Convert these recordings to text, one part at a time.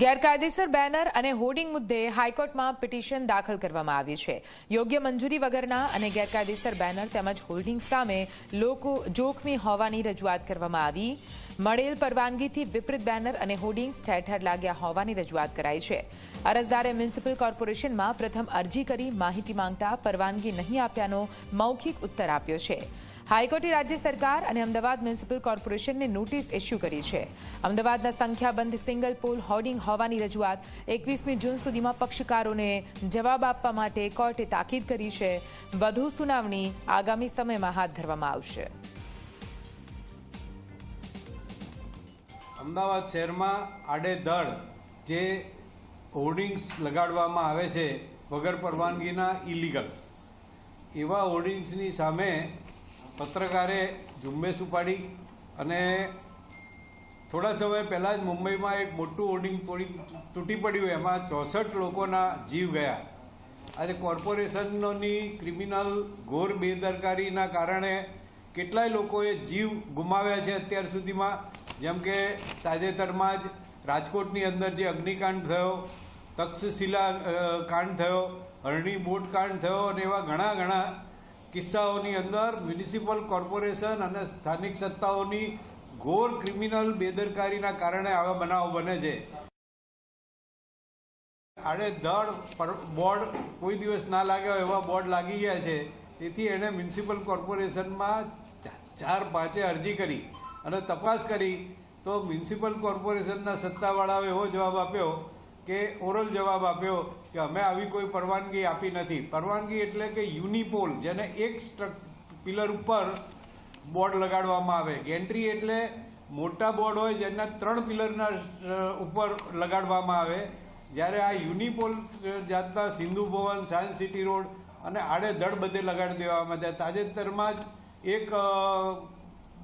ગેરકાયદેસર બેનર અને હોર્ડિંગ મુદ્દે હાઈકોર્ટમાં પિટિશન દાખલ કરવામાં આવી છે. યોગ્ય મંજૂરી વગરના અને ગેરકાયદેસર બેનર તેમજ હોર્ડિંગ સામે લોકો જોખમી હોવાની રજૂઆત કરવામાં આવી. મળેલ પરવાનગીથી વિપરીત બેનર અને હોર્ડિંગ્સ ઠેર ઠેર લાગ્યા હોવાની રજૂઆત કરાઈ છે. અરજદારે મ્યુનિસિપલ કોર્પોરેશનમાં પ્રથમ અરજી કરી માહિતી માંગતા પરવાનગી નહીં આપ્યાનો મૌખિક ઉત્તર આપ્યો છે. હાઈકોર્ટે રાજ્ય સરકાર અને અમદાવાદ મ્યુનિસિપલ કોર્પોરેશનને નોટિસ ઇસ્યુ કરી છે. અમદાવાદના સંખ્યાબંધ સિંગલ પોલ હોર્ડિંગ હોવાની રજૂઆત. એકવીસમી જૂન સુધીમાં પક્ષકારોને જવાબ આપવા માટે કોર્ટે તાકીદ કરી છે. વધુ સુનાવણી આગામી સમયમાં હાથ ધરવામાં આવશે. અમદાવાદ શહેરમાં આડેધડ જે હોર્ડિંગ્સ લગાડવામાં આવે છે વગર પરવાનગીના ઇલીગલ એવા હોર્ડિંગ્સની સામે પત્રકારે ઝુંબેશ ઉપાડી અને થોડા સમય પહેલાં જ મુંબઈમાં એક મોટું હોર્ડિંગ તોડી તૂટી પડ્યું. એમાં ચોસઠ લોકોના જીવ ગયા. આજે કોર્પોરેશનોની ક્રિમિનલ ઘોર બેદરકારીના કારણે કેટલાય લોકોએ જીવ ગુમાવ્યા છે અત્યાર સુધીમાં. જેમ કે તાજેતરમાં જ રાજકોટની અંદર જે અગ્નિકાંડ થયો, તક્ષશિલા કાંડ થયો, હરણી બોટ કાંડ થયો અને એવા ઘણા ઘણા કિસ્સાઓની અંદર મ્યુનિસિપલ કોર્પોરેશન અને સ્થાનિક સત્તાઓની ઘોર ક્રિમિનલ બેદરકારીના કારણે આવા બનાવો બને છે. આડેધડ પર, બોર્ડ કોઈ દિવસ ના લાગ્યા હોય એવા બોર્ડ લાગી ગયા છે. તેથી એણે મ્યુનિસિપલ કોર્પોરેશનમાં ચાર પાંચે અરજી કરી અને તપાસ કરી. તો મ્યુનિસિપલ કોર્પોરેશનના સત્તાવાળાએ એવો જવાબ આપ્યો કે, ઓરલ જવાબ આપ્યો કે, અમે આવી કોઈ પરવાનગી આપી નથી. પરવાનગી એટલે કે યુનિપોલ, જેને એક સ્ટ્રક, પિલર ઉપર બોર્ડ લગાડવામાં આવે. ગેન્ટ્રી એટલે મોટા બોર્ડ હોય જેના ત્રણ પિલરના ઉપર લગાડવામાં આવે. જ્યારે આ યુનિપોલ જાતના Sindhu Bhavan, science city road અને આડેધડ બધે લગાડી દેવામાં આવ્યા તાજેતરમાં જ એક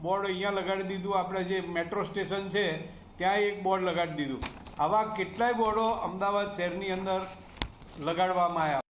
બોર્ડ અહીંયા લગાડી દીધું. આપણે જે મેટ્રો સ્ટેશન છે, ત્યાં એક બોર્ડ લગાડી દીધું. આવા કેટલાય બોર્ડો અમદાવાદ શહેરની અંદર લગાડવામાં આવ્યા.